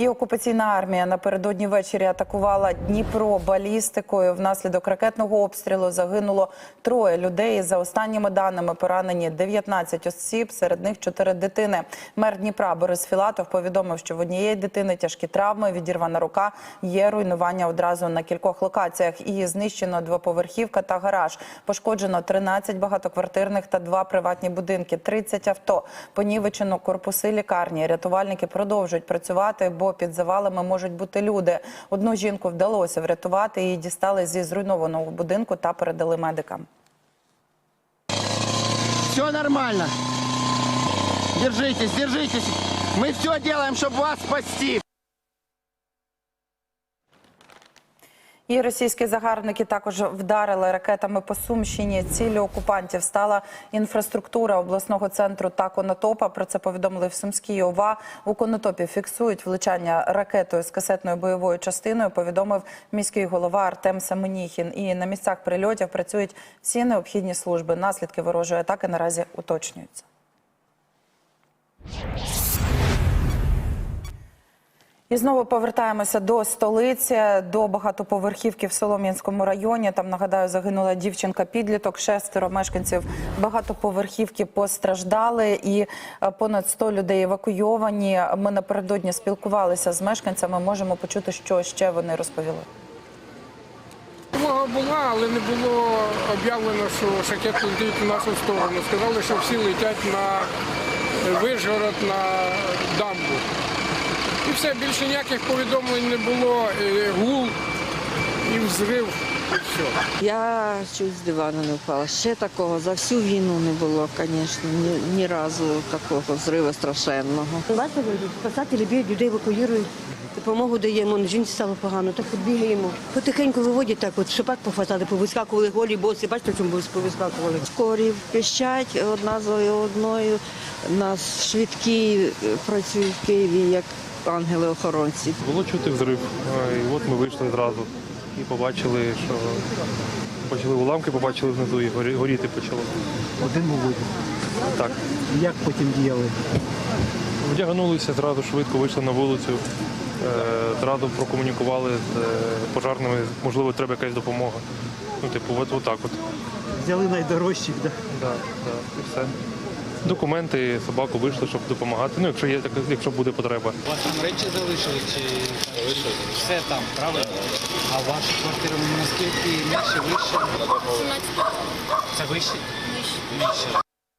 І окупаційна армія напередодні ввечері атакувала Дніпро балістикою. Внаслідок ракетного обстрілу загинуло троє людей. За останніми даними поранені 19 осіб, серед них 4 дитини. Мер Дніпра Борис Філатов повідомив, що в однієї дитини тяжкі травми, відірвана рука, є руйнування одразу на кількох локаціях. І знищено двоповерхівка та гараж. Пошкоджено 13 багатоквартирних та два приватні будинки, 30 авто. Понівечено корпуси лікарні. Рятувальники продовжують працювати, бо під завалами можуть бути люди. Одну жінку вдалося врятувати. Її дістали зі зруйнованого будинку та передали медикам. Все нормально. Держитесь, держитесь. Ми все делаем, щоб вас спасти. І російські загарбники також вдарили ракетами по Сумщині. Ціллю окупантів стала інфраструктура обласного центру та Конотопа. Про це повідомили в Сумській ОВА. У Конотопі фіксують влучання ракетою з касетною бойовою частиною. Повідомив міський голова Артем Семеніхін. І на місцях прильотів працюють всі необхідні служби. Наслідки ворожої атаки наразі уточнюються. І знову повертаємося до столиці, до багатоповерхівки в Солом'янському районі. Там нагадаю, загинула дівчинка підліток. Шестеро мешканців багатоповерхівки постраждали, і е, понад 100 людей евакуйовані. Ми напередодні спілкувалися з мешканцями. Можемо почути, що ще вони розповіли. Тривога була, але не було об'явлено, що шахет летить в нашу сторону. Сказали, що всі летять на Вишгород, на дамбу. Все, більше ніяких повідомлень не було. Е, Гул і взрив, і все. Я чуть з дивану не впала. Ще такого за всю війну не було, звісно, ні, ні разу такого взриву страшенного. Бачите, спасателі бігають, людей евакуюють, допомогу даємо, жінці стало погано, так от бігаємо. Потихеньку виводять так, от шипак пофасали, повискакували голі боси, бачите, чому повискакували. Скорі пищать одна за одною. У нас швидкі е, працюють в Києві як ангели-охоронці. Було чути взрив, і от ми вийшли зразу і побачили, що почали уламки, побачили внизу і горіти почало. Один був вибух. Так. Як потім діяли? Вдягнулися зразу швидко, вийшли на вулицю, е, зразу прокомунікували з е, пожарними, можливо, треба якась допомога. Ну, типу, от, от так от. Взяли найдорожчих, да? Да, да, і все. Документи, собаку вийшли, щоб допомагати. Ну, якщо є так- якщо буде потреба. У вас там речі залишили чи залишили? Все там, правильно? А ваша квартира наскільки менше, вище? Це? Вище. Вище.